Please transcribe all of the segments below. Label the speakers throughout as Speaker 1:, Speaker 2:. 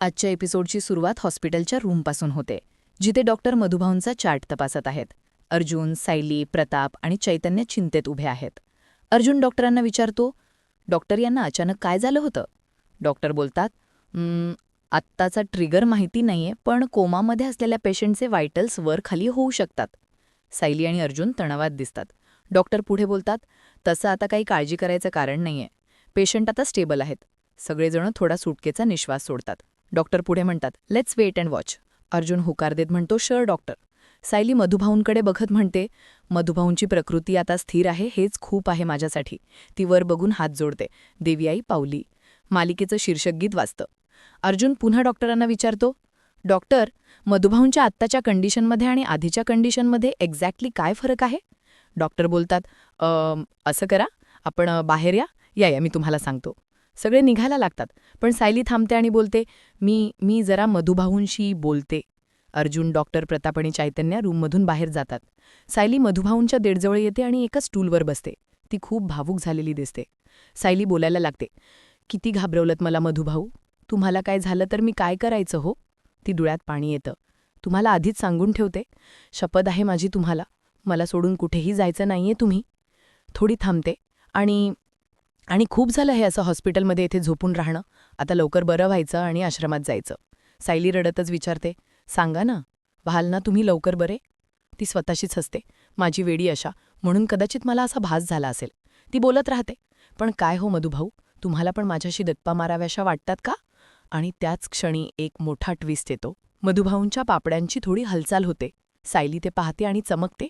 Speaker 1: आजच्या एपिसोडची सुरुवात हॉस्पिटलच्या रूमपासून होते जिथे डॉक्टर मधुभाऊंचा चार्ट तपासत आहेत. अर्जुन सायली प्रताप आणि चैतन्य चिंतेत उभे आहेत. अर्जुन डॉक्टरांना विचारतो डॉक्टर यांना अचानक काय झालं होतं? डॉक्टर बोलतात आत्ताचा ट्रिगर माहिती नाहीये पण कोमामध्ये असलेल्या पेशंटचे व्हायटल्स वर खाली होऊ शकतात. सायली आणि अर्जुन तणावात दिसतात. डॉक्टर पुढे बोलतात तसं आता काही काळजी करायचं कारण नाहीये. पेशंट आता स्टेबल आहेत. सगळेजण थोडा सुटकेचा निश्वास सोडतात. डॉक्टर पुढे म्हणतात let's wait and watch Arjun हुकार देत म्हणतो शर डॉक्टर सायली मधुभाऊंकडे बघत म्हणते मधुभाऊंची प्रकृती आता स्थिर आहे हेच खूप आहे माझ्यासाठी. ती वर बघून हात जोडते देवीआई पावली. मालिकेचं शीर्षक गीत वाचतं अर्जुन पुन्हा डॉक्टरांना विचारतो डॉक्टर मधुभाऊंच्या आत्ताच्या कंडिशनमध्ये आणि आधीच्या कंडिशनमध्ये एक्झॅक्टली काय फरक आहे? डॉक्टर बोलतात असं करा आपण बाहेर या या या मी तुम्हाला सांगतो. सगळे निघायला लागतात. पण सायली थांबते आणि बोलते मी मी जरा मधुभाऊंशी बोलते. अर्जुन डॉक्टर प्रताप आणि चैतन्य रूममधून बाहेर जातात. सायली मधुभाऊंच्या देडजवळ येते आणि एका स्टूलवर बसते. ती खूप भावूक झालेली दिसते. सायली बोलायला लागते किती घाबरवलत मला मधुभाऊ. तुम्हाला काय झालं तर मी काय करायचं हो? ती डोळ्यात पाणी येतं. तुम्हाला आधीच सांगून ठेवते. शपथ आहे माझी तुम्हाला. मला सोडून कुठेही जायचं नाहीये तुम्ही. थोडी थांबते आणि आणि खूप झालं हे असं हॉस्पिटलमध्ये इथे झोपून राहणं. आता लवकर बरं व्हायचं आणि आश्रमात जायचं. सायली रडतच विचारते सांगा ना व्हाल ना तुम्ही लवकर बरे? ती स्वतःशीच हसते माझी वेडी अशा म्हणून कदाचित मला असा भास झाला असेल. ती बोलत राहते पण काय हो मधुभाऊ तुम्हाला पण माझ्याशी दत्पा माराव्याशा वाटतात का? आणि त्याच क्षणी एक मोठा ट्विस्ट येतो. मधुभाऊंच्या पापड्यांची थोडी हालचाल होते. सायली ते पाहते आणि चमकते.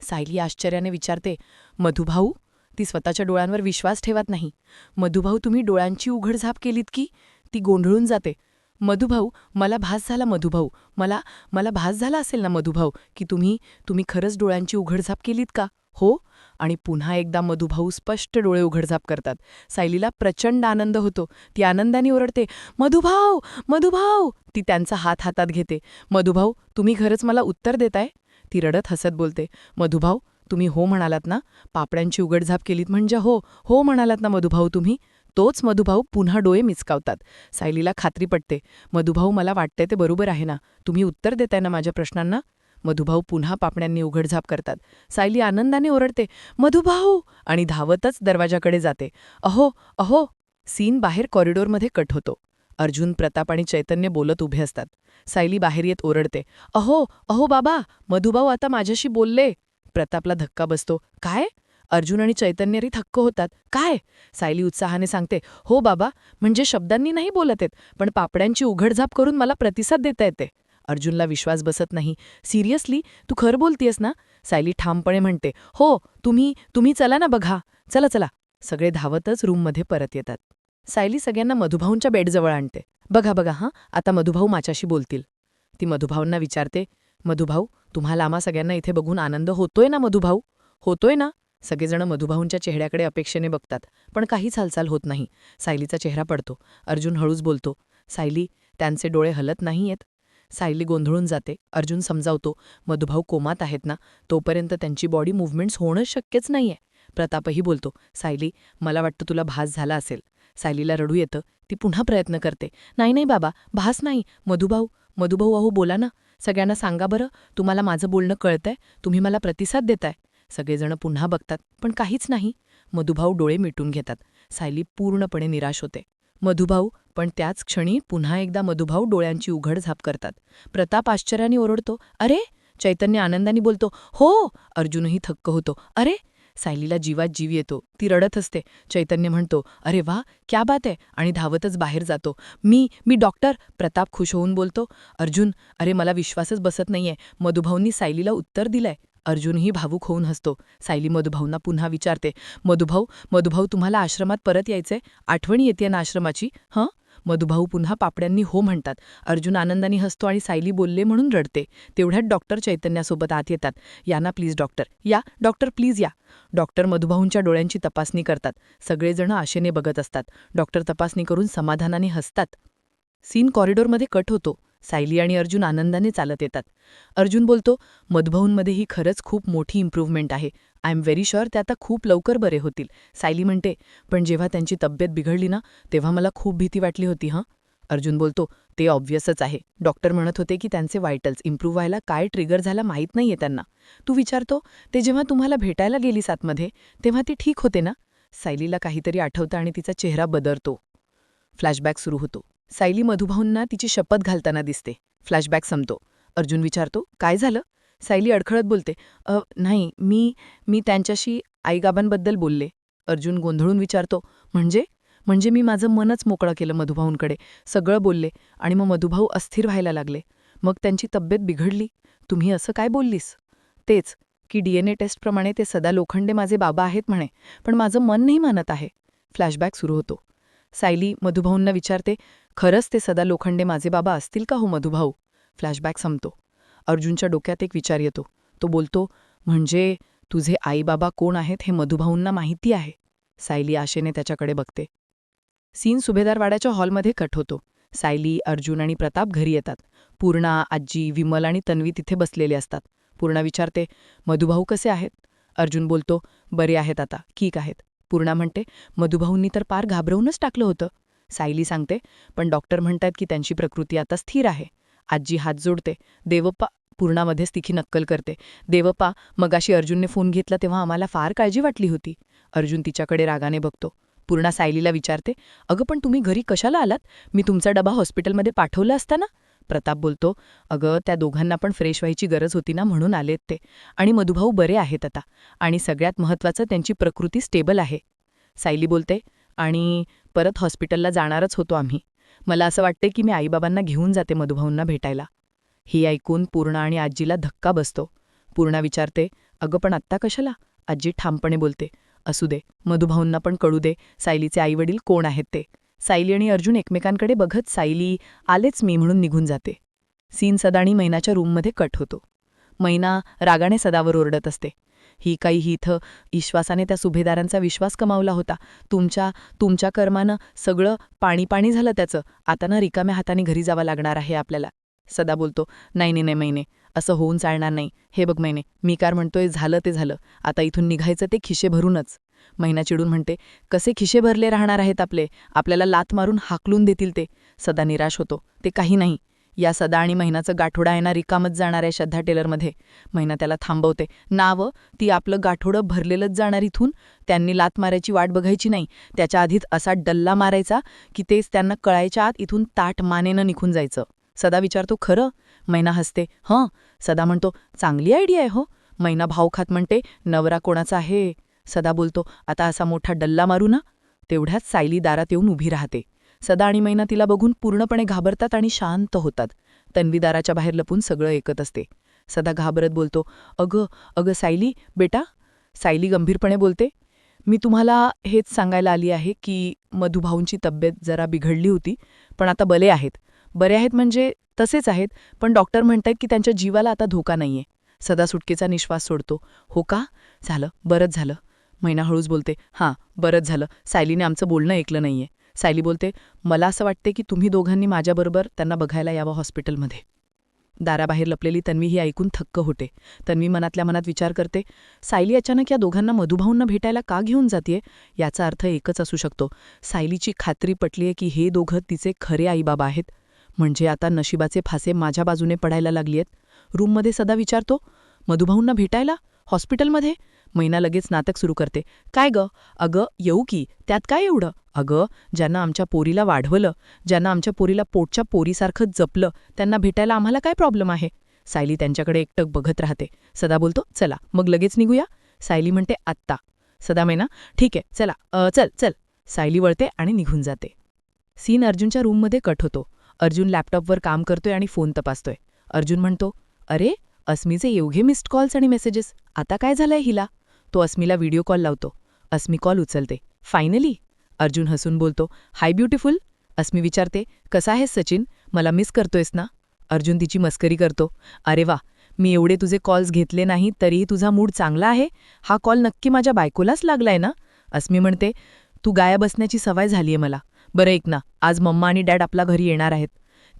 Speaker 1: सायली आश्चर्याने विचारते मधुभाऊ ती स्वतःच्या डोळ्यांवर विश्वास ठेवत नाही. मधुभाऊ तुम्ही डोळ्यांची उघडझाप केलीत की? ती गोंधळून जाते. मधुभाऊ मला भास झाला मधुभाऊ. मला मला भास झाला असेल ना मधुभाऊ की तुम्ही तुम्ही खरंच डोळ्यांची उघडझाप केलीत का? हो? आणि पुन्हा एकदा मधुभाऊ स्पष्ट डोळे उघडझाप करतात. सायलीला प्रचंड आनंद होतो. ती आनंदाने ओरडते मधुभाऊ मधुभाऊ. ती त्यांचा हात हातात घेते. मधुभाऊ तुम्ही खरंच मला उत्तर देताय? ती रडत हसत बोलते. मधुभाऊ तुम्ही हो म्हणालात ना पापड्यांची उघडझाप केलीत म्हणजे हो हो म्हणालात ना मधुभाऊ तुम्ही तोच मधुभाऊ पुन्हा डोळे मिचकावतात सायलीला खात्री पटते मधुभाऊ मला वाटते ते बरोबर आहे ना तुम्ही उत्तर देताय ना माझ्या प्रश्नांना? मधुभाऊ पुन्हा पापण्यांनी उघडझाप करतात. सायली आनंदाने ओरडते मधुभाऊ! आणि धावतच दरवाजाकडे जाते. अहो अहो! सीन बाहेर कॉरिडॉरमध्ये कट होतो. अर्जुन प्रताप आणि चैतन्य बोलत उभे असतात. सायली बाहेर येत ओरडते. अहो अहो बाबा! मधुभाऊ आता माझ्याशी बोलले. प्रतापला धक्का बसतो. काय? अर्जुन आणि चैतन्यरी थक्क होतात. काय? सायली उत्साहाने सांगते. हो बाबा म्हणजे शब्दांनी नाही बोलत आहेत पण पापड्यांची उघडझाप करून मला प्रतिसाद देता येते. अर्जुनला विश्वास बसत नाही. सिरियसली? तू खरं बोलतीयस ना? सायली ठामपणे म्हणते. हो तुम्ही तुम्ही चला ना बघा. चला चला. सगळे धावतच रूममध्ये परत येतात. सायली सगळ्यांना मधुभाऊंच्या बेडजवळ आणते. बघा बघा हां आता मधुभाऊ माझ्याशी बोलतील. ती मधुभाऊंना विचारते. मधुभाऊ तुम्हाला आम्हा सगळ्यांना इथे बघून आनंद होतोय ना मधुभाऊ? होतोय ना? सगळेजण मधुभाऊंच्या चेहऱ्याकडे अपेक्षेने बघतात. पण काहीच हालचाल होत नाही. सायलीचा चेहरा पडतो. अर्जुन हळूच बोलतो सायली त्यांचे डोळे हलत नाहीयेत. सायली गोंधळून जाते. अर्जुन समजावतो मधुभाऊ कोमात आहेत ना? तोपर्यंत त्यांची बॉडी मुव्हमेंट्स होणं शक्यच नाहीये. प्रतापही बोलतो सायली मला वाटतं तुला भास झाला असेल. सायलीला रडू येतं. ती पुन्हा प्रयत्न करते. नाही नाही बाबा भास नाही. मधुभाऊ मधुभाऊ अहो बोला ना. सगळ्यांना सांगा बरं तुम्हाला माझं बोलणं कळतंय तुम्ही मला प्रतिसाद देताय. सगळेजण पुन्हा बघतात पण काहीच नाही. मधुभाऊ डोळे मिटून घेतात. सायली पूर्णपणे निराश होते. मधुभाऊ पण त्याच क्षणी पुन्हा एकदा मधुभाऊ डोळ्यांची उघड झाप करतात. प्रताप आश्चर्याने ओरडतो अरे चैतन्य आनंदाने बोलतो हो अर्जुनही थक्क होतो. अरे सायलीला जीवात जीव येतो. ती रडत असते. चैतन्य म्हणतो अरे वा क्या बात आहे आणि धावतच बाहेर जातो. मी मी डॉक्टर प्रताप खुश होऊन बोलतो अर्जुन अरे मला विश्वासच बसत नाहीये. मधुभाऊंनी सायलीला उत्तर दिलंय. अर्जुनही भावूक होऊन हसतो. सायली मधुभाऊंना पुन्हा विचारते मधुभाऊ मधुभाऊ तुम्हाला आश्रमात परत यायचंय? आठवण येते ना आश्रमाची हं? मधुभाऊ पुन्हा पापड्यांनी हो म्हणतात. अर्जुन आनंदाने हसतो आणि सायली बोलले म्हणून रडते. तेवढ्यात डॉक्टर चैतन्यासोबत आत येतात. यांना प्लीज डॉक्टर या डॉक्टर प्लीज या. डॉक्टर मधुभाऊंच्या डोळ्यांची तपासणी करतात. सगळेजण आशेने बघत असतात. डॉक्टर तपासणी करून समाधानाने हसतात. सीन कॉरिडॉरमध्ये कट होतो. सायली आणि अर्जुन आनंदाने चालत येतात. अर्जुन बोलतो मधुभाऊंमध्ये ही खरंच खूप मोठी इम्प्रूव्हमेंट आहे. आय एम व्हेरी शुअर ते आता खूप लवकर बरे होतील. सायली म्हणते पण जेव्हा त्यांची तब्येत बिघडली ना तेव्हा मला खूप भीती वाटली होती हं? अर्जुन बोलतो ते ऑब्व्हियसच आहे. डॉक्टर म्हणत होते की त्यांचे वायटल्स इम्प्रूव्ह व्हायला काय ट्रिगर झाला माहीत नाहीये त्यांना. तू विचारतो ते जेव्हा तुम्हाला भेटायला गेली सातमध्ये तेव्हा ती ठीक होते ना? सायलीला काहीतरी आठवतं आणि तिचा चेहरा बदरतो. फ्लॅशबॅक सुरू होतो. सायली मधुभाऊंना तिची शपथ घालताना दिसते. फ्लॅशबॅक संपतो. अर्जुन विचारतो काय झालं? सायली अडखळत बोलते अ नाही मी मी त्यांच्याशी आईगाबांबद्दल बोलले. अर्जुन गोंधळून विचारतो म्हणजे? म्हणजे मी माझं मनच मोकळं केलं मधुभाऊंकडे सगळं बोलले आणि मग मधुभाऊ अस्थिर व्हायला लागले. मग त्यांची तब्येत बिघडली. तुम्ही असं काय बोललीस? तेच की डीएनए टेस्टप्रमाणे ते सदा लोखंडे माझे बाबा आहेत म्हणे पण माझं मन नाही मानत आहे. फ्लॅशबॅक सुरू होतो. सायली मधुभाऊंना विचारते खरंच ते सदा लोखंडे माझे बाबा असतील का हो मधुभाऊ? फ्लॅशबॅक संपतो. अर्जुनच्या डोक्यात एक विचार येतो. तो बोलतो म्हणजे तुझे आईबाबा कोण आहेत हे मधुभाऊंना माहिती आहे. सायली आशेने त्याच्याकडे बघते. सीन सुभेदारवाड्याच्या हॉलमध्ये कट होतो. सायली अर्जुन आणि प्रताप घरी येतात. पूर्णा आजी विमल आणि तन्वी तिथे बसलेले असतात. पूर्णा विचारते मधुभाऊ कसे आहेत? अर्जुन बोलतो बरे आहेत आता ठीक आहेत. पूर्णा म्हणते मधुभाऊंनी तर पार घाबरवूनच टाकलं होतं. सायली सांगते पण डॉक्टर म्हणतात की त्यांची प्रकृती आता स्थिर आहे. आजी हात जोडते. देवप्पा पूर्णामध्येच तिखी नक्कल करते. देवप्पा मगाशी अर्जुनने फोन घेतला तेव्हा आम्हाला फार काळजी वाटली होती. अर्जुन तिच्याकडे रागाने बघतो. पूर्णा सायलीला विचारते अगं पण तुम्ही घरी कशाला आलात? मी तुमचा डबा हॉस्पिटलमध्ये पाठवला असता ना? प्रताप बोलतो अगं त्या दोघांना पण फ्रेश व्हायची गरज होती ना म्हणून आलेत ते. आणि मधुभाऊ बरे आहेत आता. आणि सगळ्यात महत्त्वाचं त्यांची प्रकृती स्टेबल आहे. सायली बोलते आणि परत हॉस्पिटलला जाणारच होतो आम्ही. मला असं वाटते की मी आईबाबांना घेऊन जाते मधुभाऊंना भेटायला. ही ऐकून पूर्णा आणि आजीला धक्का बसतो. पूर्णा विचारते अगं पण आत्ता कशाला? आजी ठामपणे बोलते असू दे मधुभाऊंना पण कळू दे सायलीचे आईवडील कोण आहेत ते. सायली आणि अर्जुन एकमेकांकडे बघत सायली आलेच मी म्हणून निघून जाते. सीन सदाणी मैनाच्या रूममध्ये कट होतो. मैना रागाने सदावर ओरडत असते. ही काही हिथं इथं ईश्वासाने त्या सुभेदारांचा विश्वास कमावला होता. तुमच्या तुमच्या कर्मानं सगळं पाणी पाणी झालं त्याचं. आता ना रिकाम्या हाताने घरी जावं लागणार आहे आपल्याला. सदा बोलतो नाही नाही नाही महिने असं होऊन चालणार नाही. हे बघ महिने मी कार म्हणतोय झालं ते झालं. आता इथून निघायचं ते खिशे भरूनच. महिना चिडून म्हणते कसे खिशे भरले राहणार आहेत आपले? आपल्याला लात मारून हाकलून देतील ते. सदा निराश होतो ते काही नाही. या सदा आणि महिनाचं गाठोडा आहे ना रिकामच जाणाऱ्या श्रद्धा टेलरमध्ये. महिना त्याला थांबवते. नावं ती आपलं गाठोडं भरलेलंच जाणार इथून. त्यांनी लात मारायची वाट बघायची नाही. त्याच्या आधीच असा डल्ला मारायचा की तेच त्यांना कळायच्या आत इथून ताट मानेनं निघून जायचं. सदा विचारतो खरं? मैना हसते हं. सदा म्हणतो चांगली आयडिया आहे हो. मैना भाव खात म्हणते नवरा कोणाचा आहे? सदा बोलतो आता असा मोठा डल्ला मारू ना. तेवढ्याच सायली दारात येऊन उभी राहते. सदा आणि मैना तिला बघून पूर्णपणे घाबरतात आणि शांत होतात. तन्वीदाराच्या बाहेर लपून सगळं ऐकत असते. सदा घाबरत बोलतो अगं अगं सायली बेटा. सायली गंभीरपणे बोलते मी तुम्हाला हेच सांगायला आली आहे की मधुभाऊंची तब्येत जरा बिघडली होती पण आता बले आहेत. बरे आहेत म्हणजे तसेच आहेत पण डॉक्टर म्हणतायत की त्यांच्या जीवाला आता धोका नाहीये. सदा सुटकेचा निश्वास सोडतो हो का? झालं बरंच झालं. मैना हळूच बोलते हां बरंच झालं. सायलीने आमचं बोलणं ऐकलं नाहीये. सायली बोलते मला असं वाटते की तुम्ही दोघांनी माझ्याबरोबर त्यांना बघायला यावं हॉस्पिटलमध्ये. दाराबाहेर लपलेली तन्वी ही ऐकून थक्क होते. तन्वी मनातल्या मनात विचार करते सायली अचानक या दोघांना मधुभाऊंना भेटायला का घेऊन जातीये? याचा अर्थ एकच असू शकतो. सायलीची खात्री पटलीये की हे दोघं तिचे खरे आईबाबा आहेत. म्हणजे आता नशिबाचे फासे माझ्या बाजूने पडायला लागलीयत. रूममध्ये सदा विचारतो मधुभाऊंना भेटायला? हॉस्पिटलमध्ये? मैना लगेच नाटक सुरू करते. काय ग? अगं येऊ की. त्यात काय एवढं? अगं ज्यांना आमच्या पोरीला वाढवलं ज्यांना आमच्या पोरीला पोटच्या पोरीसारखं जपलं त्यांना भेटायला आम्हाला काय प्रॉब्लेम आहे? सायली त्यांच्याकडे एकटक बघत राहते. सदा बोलतो चला मग लगेच निघूया. सायली म्हणते आत्ता. सदा मैना ठीक आहे चला अ, चल चल. सायली वळते आणि निघून जाते. सीन अर्जुनच्या रूममध्ये कट होतो. अर्जुन लॅपटॉपवर काम करतोय आणि फोन तपासतोय. अर्जुन म्हणतो अरे अस्मीचे एवढे मिस्ड कॉल्स आणि मेसेजेस आता काय झालंय हिला? तो अस्मीला व्हिडिओ कॉल लावतो. अस्मी कॉल उचलते. फायनली अर्जुन हसून बोलतो हाय ब्युटिफुल अस्मी विचारते कसा आहेस सचिन? मला मिस करतोयस ना? अर्जुन तिची मस्करी करतो अरे वा मी एवढे तुझे कॉल्स घेतले नाही तरीही तुझा मूड चांगला आहे? हा कॉल नक्की माझ्या बायकोलाच लागलाय ना? अस्मी म्हणते तू गाया बसण्याची सवय झालीये मला. बरं ऐक ना आज मम्मा आणि डॅड आपल्या घरी येणार आहेत.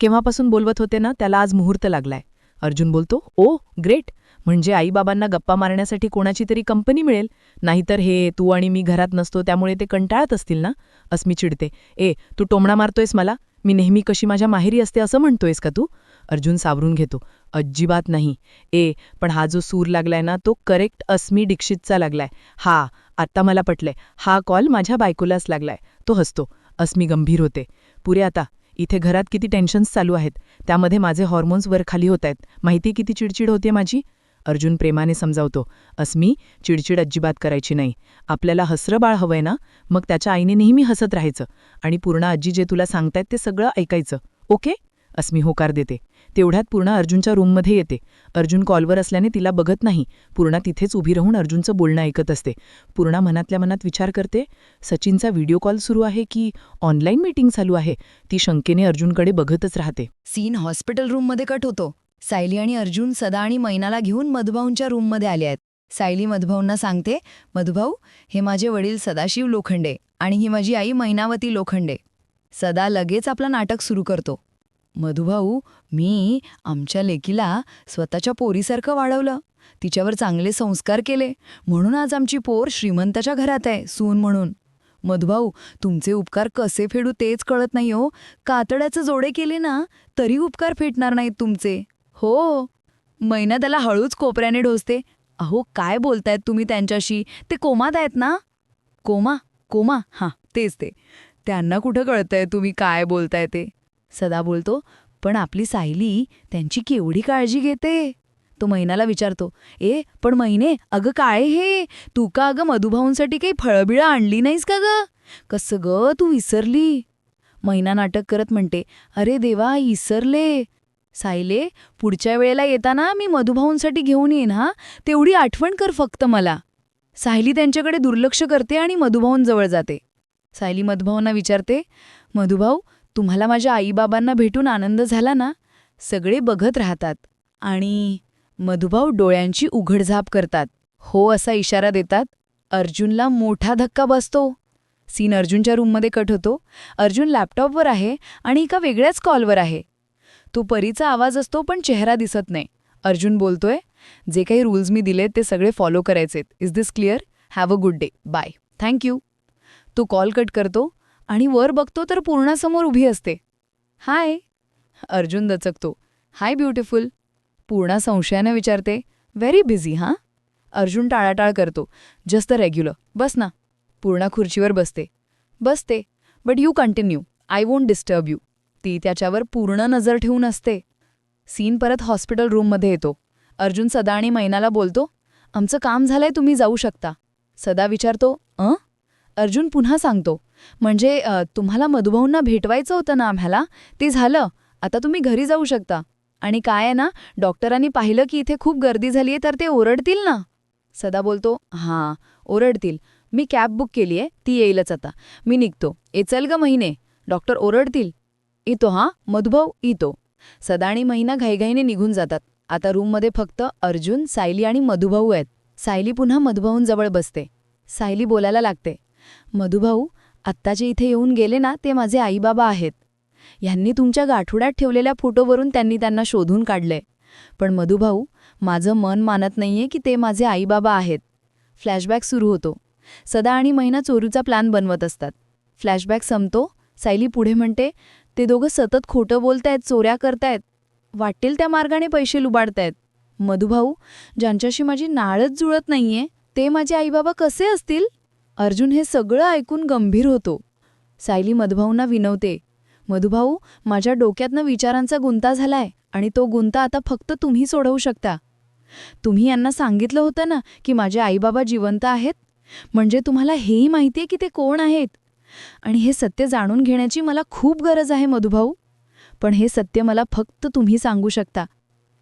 Speaker 1: केव्हापासून बोलवत होते ना त्याला आज मुहूर्त लागलाय. अर्जुन बोलतो ओ ग्रेट. म्हणजे आईबाबांना गप्पा मारण्यासाठी कोणाची तरी कंपनी मिळेल? नाहीतर हे तू आणि मी घरात नसतो त्यामुळे ते कंटाळत असतील ना? अस्मी चिडते. ए तू टोमणा मारतोयस मला? मी नेहमी कशी माझ्या माहेरी असते असं म्हणतोयस का तू? अर्जुन सावरून घेतो. अजिबात नाही. ए पण हा जो सूर लागलाय ना तो करेक्ट अस्मी दीक्षितचा लागलाय. हा आत्ता मला पटलंय. हा कॉल माझ्या बायकोलाच लागलाय. तो हसतो. अस्मी गंभीर होते. पुरे आता इथे घरात किती टेन्शन्स चालू आहेत त्यामध्ये माझे हॉर्मोन्स वर खाली होत आहेत. माहिती किती चिडचिड होते माझी? अर्जुन प्रेमाने समजावतो. अस्मी चिडचिड अजिबात करायची नाही. आपल्याला हसरं बाळ हवंय ना? मग त्याच्या आईने नेहमी हसत राहायचं. आणि पूर्ण आजी जे तुला सांगतायत ते सगळं ऐकायचं. ओके? अस्मी होकार देते. तेवढ्यात पूर्ण अर्जुनच्या रूममध्ये येते. अर्जुन कॉलवर असल्याने तिला बघत नाही. पूर्णा तिथेच उभी राहून अर्जुनचं बोलणं ऐकत असते. पूर्णा मनातल्या मनात विचार करते सचिनचा व्हिडिओ कॉल सुरू आहे की ऑनलाईन मीटिंग चालू आहे? ती शंकेने अर्जुनकडे बघतच राहते.
Speaker 2: सीन हॉस्पिटल रूममध्ये कट होतो. सायली आणि अर्जुन सदा आणि मैनाला घेऊन मधुभाऊंच्या रूममध्ये आले आहेत. सायली मधुभाऊंना सांगते मधुभाऊ हे माझे वडील सदाशिव लोखंडे आणि ही माझी आई मैनावती लोखंडे. सदा लगेच आपलं नाटक सुरू करतो. मधुभाऊ मी आमच्या लेकीला स्वतःच्या पोरीसारखं वाढवलं. तिच्यावर चांगले संस्कार केले. म्हणून आज आमची पोर श्रीमंताच्या घरात आहे सून म्हणून. मधुभाऊ तुमचे उपकार कसे फेडू तेच कळत नाही हो. कातड्याचे जोडे केले ना तरी उपकार फेटणार नाहीत तुमचे. हो. मैना त्याला हळूच कोपऱ्याने ढोसते. अहो काय बोलतायत तुम्ही त्यांच्याशी? ते कोमात आहेत ना? कोमा कोमा हां तेच ते. त्यांना कुठं कळतंय तुम्ही काय बोलताय ते? सदा बोलतो पण आपली सायली त्यांची केवढी काळजी घेते? तो महिनाला विचारतो ए पण महिने अगं काय हे? तू का अगं मधुभाऊंसाठी काही फळबिळं आणली नाहीस का ग? कसं ग तू विसरली? महिना नाटक करत म्हणते अरे देवा विसरले सायले पुढच्या वेळेला येताना मी मधुभाऊंसाठी घेऊन येईन हा? तेवढी आठवण कर फक्त मला. सायली त्यांच्याकडे दुर्लक्ष करते आणि मधुभाऊंजवळ जाते. सायली मधुभाऊंना विचारते मधुभाऊ तुम्हाला माझ्या आईबाबांना भेटून आनंद झाला ना? सगळे बघत राहतात. आणि मधुभाऊ डोळ्यांची उघडझाप करतात. हो असा इशारा देतात. अर्जुनला मोठा धक्का बसतो. सीन अर्जुनच्या रूममध्ये कट होतो. अर्जुन लॅपटॉपवर आहे आणि एका वेगळ्याच कॉलवर आहे. तो परीचा आवाज असतो पण चेहरा दिसत नाही. अर्जुन बोलतोय जे काही रूल्स मी दिलेत ते सगळे फॉलो करायचेत. Is this clear? Have a good day. Bye. Thank you तो कॉल कट करतो. आणि वर बघतो तर पूर्णासमोर उभी असते. Hi Arjun दचकतो. Hi beautiful. Purna संशयानं विचारते व्हेरी बिझी हां? अर्जुन टाळाटाळ करतो. जस्ट रेग्युलर बस ना. पूर्णा खुर्चीवर बसते. बसते but you continue I won't disturb you ती त्याच्यावर पूर्ण नजर ठेवून असते. सीन परत हॉस्पिटल रूममध्ये येतो. अर्जुन सदा आणि मैनाला बोलतो आमचं काम झालंय तुम्ही जाऊ शकता. सदा विचारतो अं? अर्जुन पुन्हा सांगतो म्हणजे तुम्हाला मधुभाऊंना भेटवायचं होतं ना आम्हाला? ते झालं. आता तुम्ही घरी जाऊ शकता. आणि काय आहे ना डॉक्टरांनी पाहिलं की इथे खूप गर्दी झाली आहे तर ते ओरडतील ना? सदा बोलतो हां ओरडतील. मी कॅब बुक केली आहे ती येईलच आता. मी निघतो. ए चल ग महिने. डॉक्टर ओरडतील. येतो हां. मधुभाऊ येतो. सदा आणि महिना घाईघाईने निघून जातात. आता रूममध्ये फक्त अर्जुन सायली आणि मधुभाऊ आहेत. सायली पुन्हा मधुभाऊंजवळ बसते. सायली बोलायला लागते. मधुभाऊ आत्ता जे इथे येऊन गेले ना ते माझे आईबाबा आहेत. ह्यांनी तुमच्या गाठोड्यात ठेवलेल्या फोटोवरून त्यांनी त्यांना शोधून काढलंय. पण मधुभाऊ माझं मन मानत नाहीये की ते माझे आईबाबा आहेत. फ्लॅशबॅक सुरू होतो. सदा आणि महिना चोरूचा प्लॅन बनवत असतात. फ्लॅशबॅक संपतो सायली पुढे म्हणते ते दोघं सतत खोटं बोलतायत चोऱ्या करतायत. वाटेल त्या मार्गाने पैसे लुबाडतायत. मधुभाऊ ज्यांच्याशी माझी नाळच जुळत नाहीये ते माझे आईबाबा कसे असतील? अर्जुन हे सगळं ऐकून गंभीर होतो. सायली मधुभाऊंना विनवते मधुभाऊ माझ्या डोक्यातनं विचारांचा गुंता झालाय आणि तो गुंता आता फक्त तुम्ही सोडवू शकता. तुम्ही यांना सांगितलं होतं ना की माझे आईबाबा जिवंत आहेत? म्हणजे तुम्हाला हेही माहितीये की ते कोण आहेत? आणि हे सत्य जाणून घेण्याची मला खूप गरज आहे मधुभाऊ. पण हे सत्य मला फक्त तुम्ही सांगू शकता.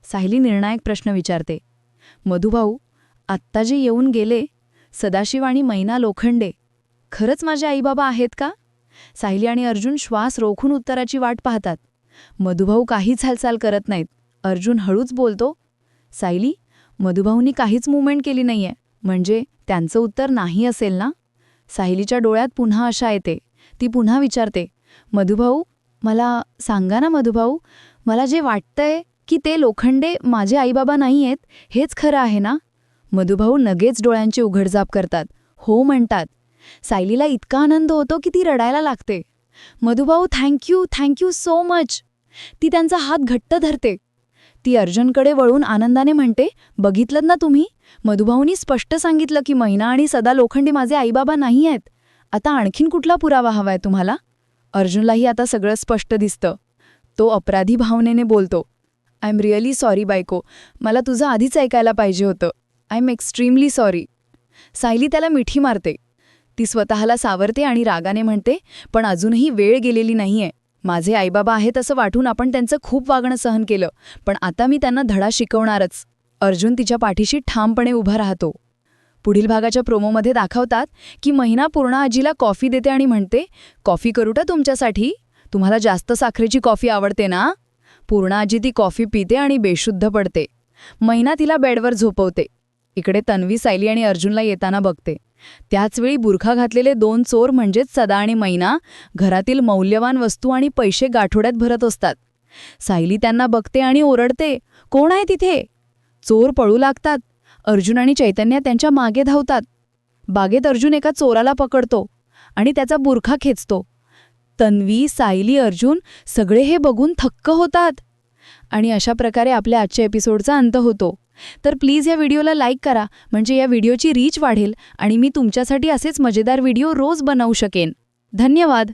Speaker 2: सायली निर्णायक प्रश्न विचारते मधुभाऊ आत्ता जे येऊन गेले सदाशिव आणि मैना लोखंडे. खरंच माझे आईबाबा आहेत का? साहिली आणि अर्जुन श्वास रोखून उत्तराची वाट पाहतात. मधुभाऊ काहीच हालचाल करत नाहीत. अर्जुन हळूच बोलतो सायली मधुभाऊंनी काहीच मुवमेंट केली नाहीये. म्हणजे त्यांचं उत्तर नाही असेल ना? सायलीच्या डोळ्यात पुन्हा आशा येते. ती पुन्हा विचारते मधुभाऊ मला सांगा ना मधुभाऊ मला जे वाटतंय की ते लोखंडे माझे आईबाबा नाही आहेत हेच खरं आहे ना? मधुभाऊ नगेच डोळ्यांची उघडझाप करतात. हो म्हणतात सायलीला इतका आनंद होतो की ती रडायला लागते. Madhubhau thank you thank you so much ती त्यांचा हात घट्ट धरते. ती अर्जुनकडे वळून आनंदाने म्हणते बघितलं ना तुम्ही? मधुभाऊनी स्पष्ट सांगितलं की महिना आणि सदा लोखंडे माझे आईबाबा नाही आहेत. आता आणखीन कुठला पुरावा हवाय तुम्हाला? अर्जुनलाही आता सगळं स्पष्ट दिसतं. तो अपराधी भावनेने बोलतो आय एम रिअली सॉरी बायको. मला तुझं आधीच ऐकायला पाहिजे होतं. I am extremely sorry. Sayali त्याला मिठी मारते. ती स्वतःला सावरते आणि रागाने म्हणते पण अजूनही वेळ गेलेली नाहीये. माझे आईबाबा आहेत असं वाटून आपण त्यांचं खूप वागणं सहन केलं. पण आता मी त्यांना धडा शिकवणारच. अर्जुन तिच्या पाठीशी ठामपणे उभा राहतो. पुढील भागाच्या प्रोमोमध्ये दाखवतात की महिना पूर्ण आजीला कॉफी देते आणि म्हणते कॉफी करू का तुमच्यासाठी? तुम्हाला जास्त साखरेची कॉफी आवडते ना? पूर्ण आजी ती कॉफी पिते आणि बेशुद्ध पडते. महिना तिला बेडवर झोपवते. इकडे तन्वी सायली आणि अर्जुनला येताना बघते. त्याचवेळी बुरखा घातलेले दोन चोर म्हणजेच सदा आणि मैना घरातील मौल्यवान वस्तू आणि पैसे गाठोड्यात भरत असतात. सायली त्यांना बघते आणि ओरडते कोण आहे तिथे? चोर पळू लागतात. अर्जुन आणि चैतन्य त्यांच्या मागे धावतात. बागेत अर्जुन एका चोराला पकडतो आणि त्याचा बुरखा खेचतो. तन्वी सायली अर्जुन सगळे हे बघून थक्क होतात. आणि अशा प्रकारे आपल्या आजच्या एपिसोडचा अंत होतो. तर प्लीज या व्हिडिओला लाईक करा म्हणजे या व्हिडिओची रीच वाढेल आणि मी तुमच्यासाठी असेच मजेदार व्हिडिओ रोज बनवू शकेन. धन्यवाद!